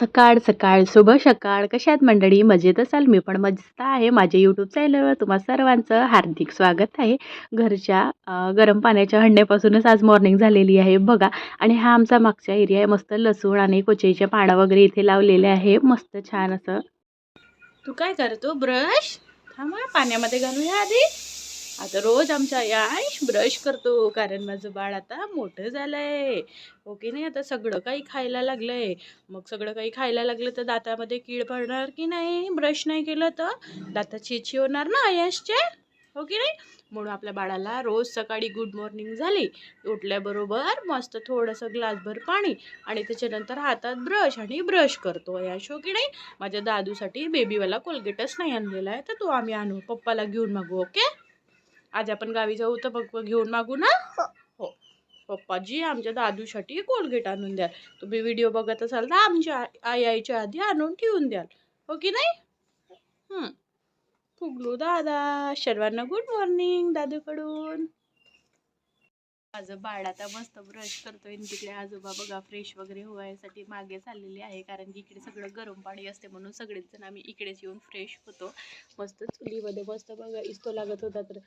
सकाळ सकाळ शुभ सकाळ. कशात मंडळी? मजेत असाल? मी पण मजेत आहे. माझ्या यूट्यूब चॅनलवर तुम्हा सर्वांचं हार्दिक स्वागत आहे. घरच्या गरम पाण्याच्या हंड्यापासूनच आज मॉर्निंग झालेली आहे बघा. आणि हा आमचा मागचा एरिया आहे. मस्त लसूण आणि कोचईच्या पानं वगैरे इथे लावलेले आहे. मस्त छान असं. तू काय करतो? ब्रश थांबा पाण्यामध्ये घालूया आधी. आता रोज आमच्या यांश ब्रश करतो कारण माझं बाळ आता मोठं झालंय. हो की नाही? आता सगळं काही खायला लागलंय. मग सगळं काही खायला लागलं तर दातामध्ये कीड पडणार की नाही? ब्रश नाही केलं तर? दाता छिची होणार ना यशचे हो की नाही? म्हणून आपल्या बाळाला रोज सकाळी गुड मॉर्निंग झाली. उठल्याबरोबर मस्त थोडंसं ग्लासभर पाणी आणि त्याच्यानंतर हातात ब्रश आणि ब्रश करतो यश हो की नाही? माझ्या दादूसाठी बेबीवाला कोलगेटच नाही आणलेला आहे तर तो आम्ही आणू. पप्पाला घेऊन मागू ओके? आज आपण गावी जाऊ तर मग घेऊन मागू ना? हो. पप्पाजी आमच्या दादूसाठी कोलगेट आणून द्याल. तुम्ही व्हिडिओ बघत असाल तर आमच्या आई आईच्या आधी आणून ठेवून द्याल. हो की नाही? हं. फुगलू दादा सर्वांना गुड मॉर्निंग दादूकडून. माझं बाळ आता मस्त ब्रश करतोय तिकडे आजोबा बघा फ्रेश वगैरे व्हायसाठी मागे चाललेले आहे. कारण की इकडे सगळं गरम पाणी असते म्हणून सगळेच जण आम्ही इकडेच येऊन फ्रेश होतो. मस्त चुलीमध्ये मस्त बघा इस्तो लागत होता तर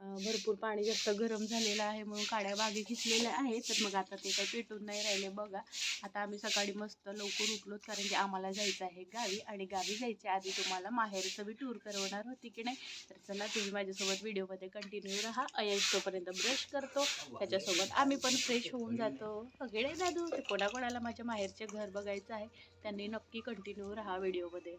भरपूर पाणी जास्त गरम झालेलं आहे म्हणून काड्या बागे खिचलेल्या आहे तर मग आता ते काही पेटून नाही राहिले बघा. आता आम्ही सकाळी मस्त लवकर उठलोत कारण की आम्हाला जायचं आहे गावी आणि गावी जायच्या आधी तुम्हाला माहेरचं बी टूर करवणार होती की नाही? तर चला तुम्ही माझ्यासोबत व्हिडिओमध्ये कंटिन्यू राहा. अयश तोपर्यंत ब्रश करतो. त्याच्यासोबत आम्ही पण फ्रेश होऊन जातो. सगळे दादू कोणाकोणाला माझ्या माहेरचे घर बघायचं आहे त्यांनी नक्की कंटिन्यू राहा व्हिडिओमध्ये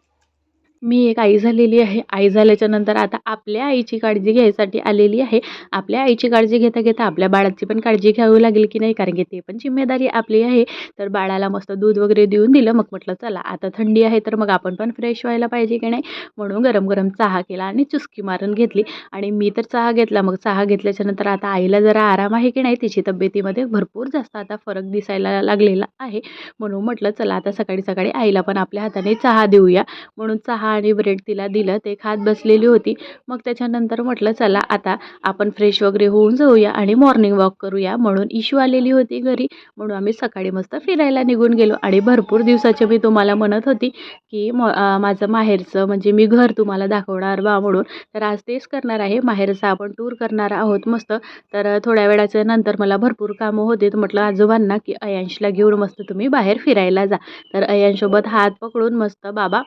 मी एक आई झालेली आहे. आई झाल्याच्यानंतर आता आपल्या आईची काळजी घ्यायसाठी आलेली आहे. आपल्या आईची काळजी घेता घेता आपल्या बाळाची पण काळजी घ्यावी लागेल की नाही? कारण की ते पण जिम्मेदारी आपली आहे. तर बाळाला मस्त दूध वगैरे देऊन दिलं. मग म्हटलं चला आता थंडी आहे तर मग आपण पण फ्रेश व्हायला पाहिजे की नाही? म्हणून गरम गरम चहा केला आणि चुस्की मारून घेतली. आणि मी तर चहा घेतला. मग चहा घेतल्याच्या नंतर आता आईला जरा आराम आहे की नाही? तिची तब्येतीमध्ये भरपूर जास्त आता फरक दिसायला लागलेला आहे. म्हणून म्हटलं चला आता सकाळी सकाळी आईला पण आपल्या हाताने चहा देऊया. म्हणून चहा आणि ब्रेड तिला दिलं ते खात बसलेली होती. मग त्याच्यानंतर म्हटलं चला आता आपण फ्रेश वगैरे होऊन जाऊया आणि मॉर्निंग वॉक करूया. म्हणून इशू आलेली होती घरी. म्हणून आम्ही सकाळी मस्त फिरायला निघून गेलो. आणि भरपूर दिवसाचे मी तुम्हाला म्हणत होती की मॉ माझं माहेरचं म्हणजे मी घर तुम्हाला दाखवणार बा म्हणून. तर आज तेच करणार आहे. माहेरचा आपण टूर करणार आहोत मस्त. तर थोड्या वेळाच्या नंतर मला भरपूर कामं होते. तर म्हटलं आजोबांना की अयांशला घेऊन मस्त तुम्ही बाहेर फिरायला जा. तर अयांशोबत हात पकडून मस्त बाबा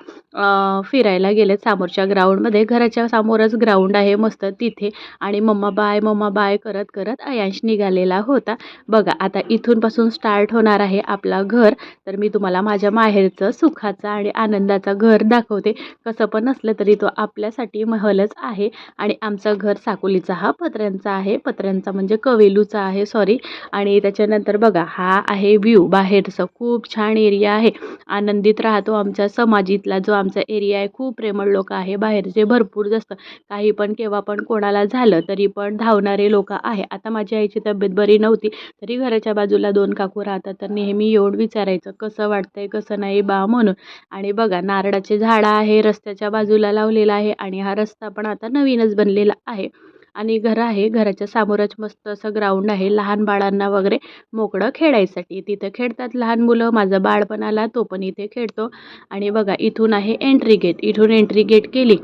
फिर फिरायला गेलेत समोरच्या ग्राउंडमध्ये घराच्या समोरच ग्राउंड आहे मस्त तिथे. आणि मम्मा बाय मम्मा बाय करत करत अयांश निघालेला होता. बघा आता इथूनपासून स्टार्ट होणार आहे आपला घर. तर मी तुम्हाला माझ्या माहेरचं सुखाचा आणि आनंदाचा घर दाखवते. कसं पण नसलं तरी तो आपल्यासाठी महलच आहे. आणि आमचं घर साकोलीचा हा पत्र्यांचा आहे. पत्र्यांचा म्हणजे कवेलूचा आहे सॉरी आणि त्याच्यानंतर बघा हा आहे व्ह्यू बाहेरचं खूप छान एरिया आहे. आनंदित राहतो आमच्या समाजीतला जो आमचा एरिया आहे खूप प्रेमळ लोक आहे बाहेरचे भरपूर जास्त. काही पण केव्हा पण कोणाला झालं तरी पण धावणारे लोक आहे. आता माझ्या आईची तब्येत बरी नव्हती तरी घराच्या बाजूला दोन काकू राहतात तर नेहमी येऊन विचारायचं कसं वाटतंय कसं नाही बा म्हणून. आणि बघा नारळाचे झाडं आहे रस्त्याच्या बाजूला लावलेला आहे आणि हा रस्ता पण आता नवीनच बनलेला आहे. आणि घर आहे. घराच्या समोरच मस्त असं ग्राउंड आहे. लहान बाळांना वगैरे मोकळं खेळायसाठी. तिथं खेळतात लहान मुलं. माझं बाळ पण आला तो पण इथे खेळतो. आणि बघा इथून आहे एंट्री गेट इथून एंट्री गेट केली.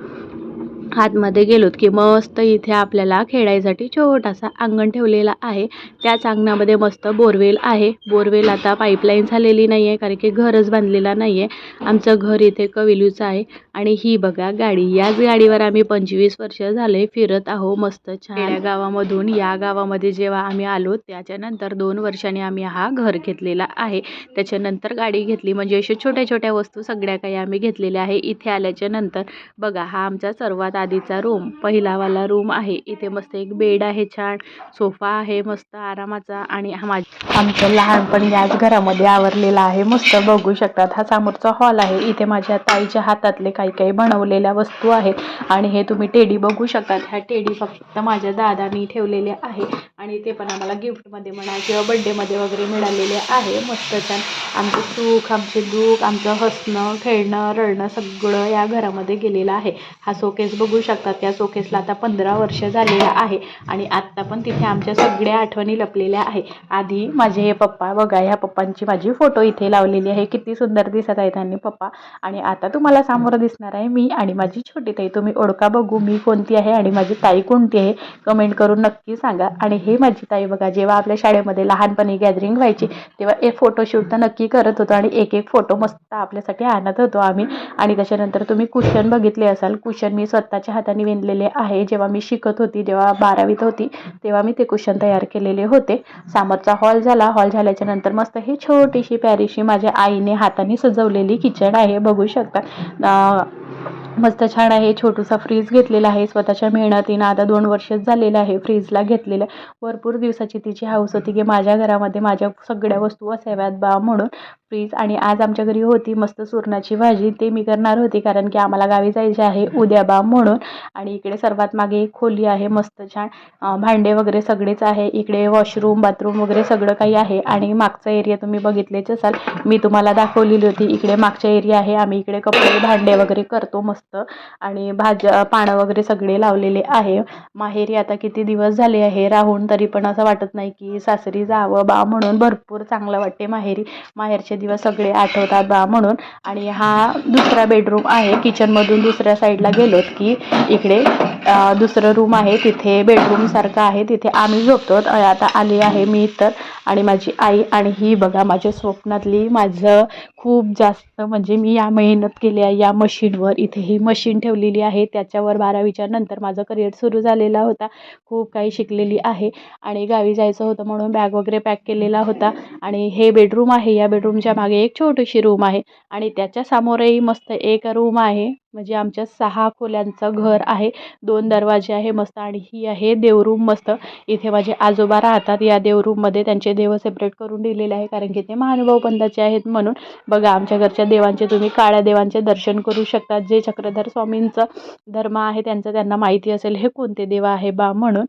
आतमध्ये गेलोत की मस्त इथे आपल्याला खेळायसाठी छोटासा अंगण ठेवलेला आहे. त्याच अंगणामध्ये मस्त बोरवेल आहे. बोरवेल आता पाईपलाईन झालेली नाही आहे कारण की घरच बांधलेला नाही आहे आमचं घर इथे कविलूचं आहे. आणि ही बघा गाडी. याच गाडीवर आम्ही पंचवीस वर्ष झाले फिरत आहो. मस्त छान. गावामधून या गावामध्ये जेव्हा आम्ही आलो त्याच्यानंतर दोन वर्षांनी आम्ही हा घर घेतलेला आहे. त्याच्यानंतर गाडी घेतली. म्हणजे अशा छोट्या छोट्या वस्तू सगळ्या काही आम्ही घेतलेल्या आहे. इथे आल्याच्यानंतर बघा हा आमचा सर्वात आधीचा रूम पहिलावाला रूम आहे. इथे मस्त एक बेड आहे छान. सोफा आहे मस्त आरामाचा आणि आमचं लहानपण याच घरामध्ये आवरलेला आहे. मस्त बघू शकतात. हा समोरचा हॉल आहे. इथे माझ्या ताईच्या हातातले काही काही बनवलेल्या वस्तू आहेत. आणि हे तुम्ही टेडी बघू शकतात. ह्या टेडी फक्त माझ्या दादानी ठेवलेले आहे. आणि ते पण आम्हाला गिफ्टमध्ये म्हणा किंवा बड्डेमध्ये वगैरे मिळालेले आहे. मस्त छान. आमचं सुख आमचे दुःख आमचं हसणं खेळणं रडणं सगळं या घरामध्ये गेलेलं आहे. हा सोकेस बघू शकतात. त्या सोकेसला आता पंधरा वर्ष झालेलं आहे आणि आत्ता पण तिथे आमच्या सगळ्या आठवणी लपलेल्या आहे. आधी माझे हे पप्पा बघा ह्या पप्पांची माझी फोटो इथे लावलेली आहे. किती सुंदर दिसत आहेत आणि पप्पा. आणि आता तुम्हाला समोर दिसणार आहे मी आणि माझी छोटी ताई. तुम्ही ओळखा बघू मी कोणती आहे आणि माझी ताई कोणती आहे. कमेंट करून नक्की सांगा. आणि हे माझी ताई. बघा जेव्हा आपल्या शाळेमध्ये लहानपणी गॅदरिंग व्हायची तेव्हा एक फोटोशूट तर नक्की करत होतो आणि एक एक फोटो मस्त आपल्यासाठी आणत होतो आम्ही. आणि त्याच्यानंतर तुम्ही कुशन बघितले असाल. कुशन मी स्वतःच्या हाताने विणलेले आहे. जेव्हा मी शिकत होती जेव्हा बारावीत होती तेव्हा मी ते कुशन तयार केलेले होते. सामरचा हॉल झाला. हॉल झाल्याच्यानंतर मस्त ही छोटीशी प्यारीशी माझ्या आईने हाताने सजवलेली किचन आहे. बघू शकता. मस्त छान आहे. छोटूसा फ्रीज घेतलेला आहे. स्वतःच्या मेहनतीनं आता दोन वर्षच झालेलं आहे फ्रीजला घेतलेलं. भरपूर दिवसाची तिची हाऊस होती की माझ्या घरामध्ये माझ्या सगळ्या वस्तू असाव्यात बा म्हणून फ्रीज आणि आज आमच्या घरी होती मस्त सुरणाची भाजी. ते मी करणार होती कारण की आम्हाला गावी जायचे आहे उद्या बा म्हणून. आणि इकडे सर्वात मागे एक खोली आहे मस्त छान. भांडे वगैरे सगळेच आहे. इकडे वॉशरूम बाथरूम वगैरे सगळं काही आहे. आणि मागचा एरिया तुम्ही बघितलेच असाल. मी तुम्हाला दाखवलेली होती. इकडे मागच्या एरिया आहे. आम्ही इकडे कपडे भांडे वगैरे करतो मस्त आणि भाज्या पानं वगैरे सगळे लावलेले आहे. माहेरी आता किती दिवस झाले आहे राहून तरी पण असं वाटत नाही की सासरी जावं बा म्हणून भरपूर चांगलं वाटते माहेरी. माहेरचे दिवस सगळे आठवतात बा म्हणून. आणि हा दुसरा बेडरूम आहे. किचनमधून दुसऱ्या साईडला गेलोत की इकडे दुसरं रूम आहे. तिथे बेडरूमसारखं आहे. तिथे आम्ही झोपतो. आता आली आहे मी तर. आणि माझी आई आणि ही बघा माझ्या स्वप्नातली माझं खूप जास्त म्हणजे मी या मेहनत केली आहे या मशीनवर इथे ही मशीन ठेवलेली आहे. त्याच्यावर बारावीच्या नंतर माझं करिअर सुरू झालेला होता. खूप काही शिकलेली आहे. आणि गावी जायचं होतं म्हणून बॅग वगैरे पॅक केलेला होता. आणि हे बेडरूम आहे. या बेडरूमच्या मागे एक छोटीशी रूम आहे. आणि त्याच्या समोरही मस्त एक रूम आहे. म्हणजे आमच्या सहा खोल्यांचं घर आहे. दोन दरवाजे आहे मस्त. आणि ही आहे देवरूम मस्त. इथे माझे आजोबा राहतात. या देवरूममध्ये त्यांचे देव सेपरेट करून दिलेले आहे. कारण की ते महानुभाव पंथाचे आहेत म्हणून. बघा आमच्या घरच्या देवांचे तुम्ही काळ्या देवांचे दर्शन करू शकता. जे चक्रधर स्वामींचं धर्म आहे त्यांचं त्यांना माहिती असेल हे कोणते देव आहे बा म्हणून.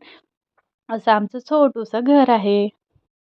असं आमचं छोटूसं घर आहे.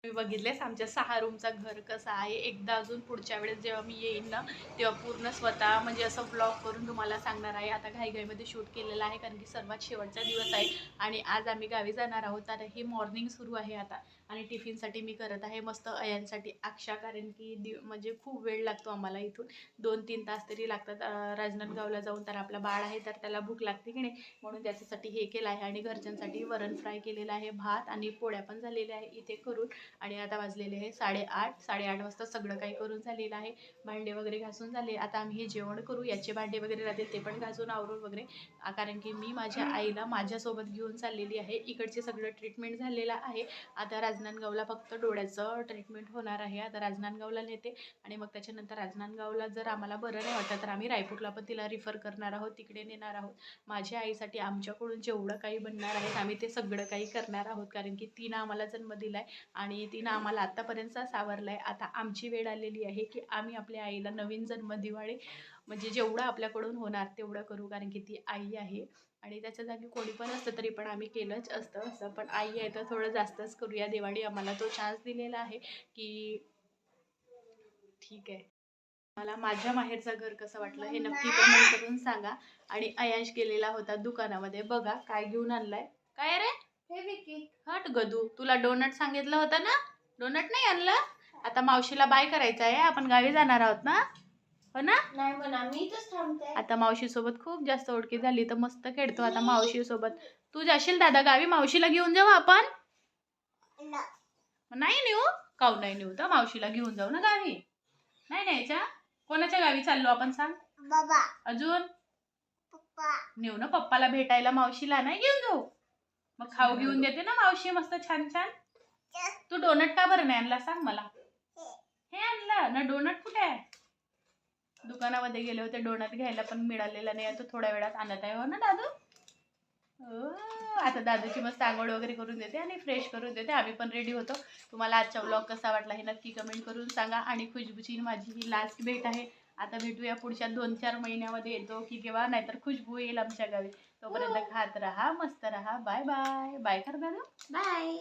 तुम्ही बघितलेस आमच्या सहा रूमचा घर कसं आहे? एकदा अजून पुढच्या वेळेस जेव्हा मी येईन ना तेव्हा पूर्ण स्वतः म्हणजे असं ब्लॉग करून तुम्हाला सांगणार आहे. आता घाईघाईमध्ये शूट केलेलं आहे कारण की सर्वात शेवटचा दिवस आहे. आणि आज आम्ही गावी जाणार आहोत तर ही मॉर्निंग सुरू आहे आता. आणि टिफिनसाठी मी करत आहे मस्त अयांसाठी आक्षा कारण की दि म्हणजे खूप वेळ लागतो आम्हाला इथून. दोन तीन तास तरी लागतात. राजनांदगावला जाऊन तर आपला बाळ आहे तर त्याला भूक लागते की नाही? म्हणून त्याच्यासाठी हे केलं आहे आणि घरच्यांसाठी वरण फ्राय केलेलं आहे भात आणि पोळ्या पण झालेल्या आहे इथे करून. आणि आता वाजलेले आहे साडेआठ साडेआठ वाजता सगळं काही करून झालेलं आहे. भांडे वगैरे घासून झाले. आता आम्ही हे जेवण करू. याचे भांडे वगैरे राहतील ते पण घासून आवरून वगैरे. कारण की मी माझ्या आईला माझ्यासोबत घेऊन चाललेली आहे. इकडचे सगळं ट्रीटमेंट झालेलं आहे. आता राजनांदगावला फक्त डोळ्याचं ट्रीटमेंट होणार आहे. आता राजनांदगावला नेते आणि मग त्याच्यानंतर राजनांदगावला जर आम्हाला बरं नाही वाटत तर आम्ही रायपूरला पण तिला रिफर करणार आहोत तिकडे नेणार आहोत. माझ्या आईसाठी आमच्याकडून जेवढं काही बनणार आहे आम्ही ते सगळं काही करणार आहोत. कारण की तिनं आम्हाला जन्म दिला आहे आणि तिनं आम्हाला आत्तापर्यंत सावरला आहे आता आमची वेळ आलेली आहे की आम्ही आपल्या आईला नवीन जन्म दिवाळी म्हणजे जेवढं आपल्याकडून होणार तेवढं करू. कारण की ती आई आहे. आणि त्याच्या जागी कोणी पण असतं तरी पण आम्ही केलंच असतं असं. पण आई आहे तर थोडं जास्तच करूया. दिवाळी आम्हाला तो चान्स दिलेला आहे की ठीक आहे. मला माझ्या माहेरचं घर कसं वाटलं हे नक्की कमेंट करून सांगा. आणि अयांश गेलेला होता दुकानामध्ये. बघा काय घेऊन आणलाय. काय रे? हट गदू तुला डोनट सांगितलं होतं ना? डोनट नाही आणलं? आता मावशीला बाय करायचं आहे. आपण गावी जाणार आहोत ना? हो ना? नाही म्हणा मी इथंच थांबते. आता मावशीसोबत खूप जास्त ओळखी झाली तर मस्त खेळतो आता मावशीसोबत तू जाशील दादा गावी? मावशीला घेऊन जाऊ आपण? नाही नेऊ? काऊ नाही नेऊ तर? मावशीला घेऊन जाऊ ना गावी? नाही न्यायच्या? कोणाच्या गावी चाललो आपण सांग? बाबा. अजून? पप्पा. नेऊ ना पप्पाला भेटायला मावशीला नाही घेऊन जाऊ? मग खाऊ घेऊन देते ना मावशी मस्त छान छान तू डोनट का बरं नाही आणला सांग मला? हे आणलं. ना डोनट कुठे आहे? दुकानामध्ये गेले होते डोनट घ्यायला पण मिळालेला नाही आता थोड्या वेळात आणत आहे. हो ना दादू? हो, आता दादूची मस्त आंघोळ वगैरे करून देते आणि फ्रेश करून देते. आम्ही पण रेडी होतो. तुम्हाला आजचा व्लॉग कसा वाटला हे नक्की कमेंट करून सांगा. आणि खुशबूची माझी ही लास्ट भेट आहे. आता भेटूया पुढच्या दोन चार महिन्यामध्ये येतो की केव्हा? नाहीतर खुशबू येईल आमच्या गावी. तोपर्यंत खात राहा मस्त राहा. बाय बाय बाय कर दादू. बाय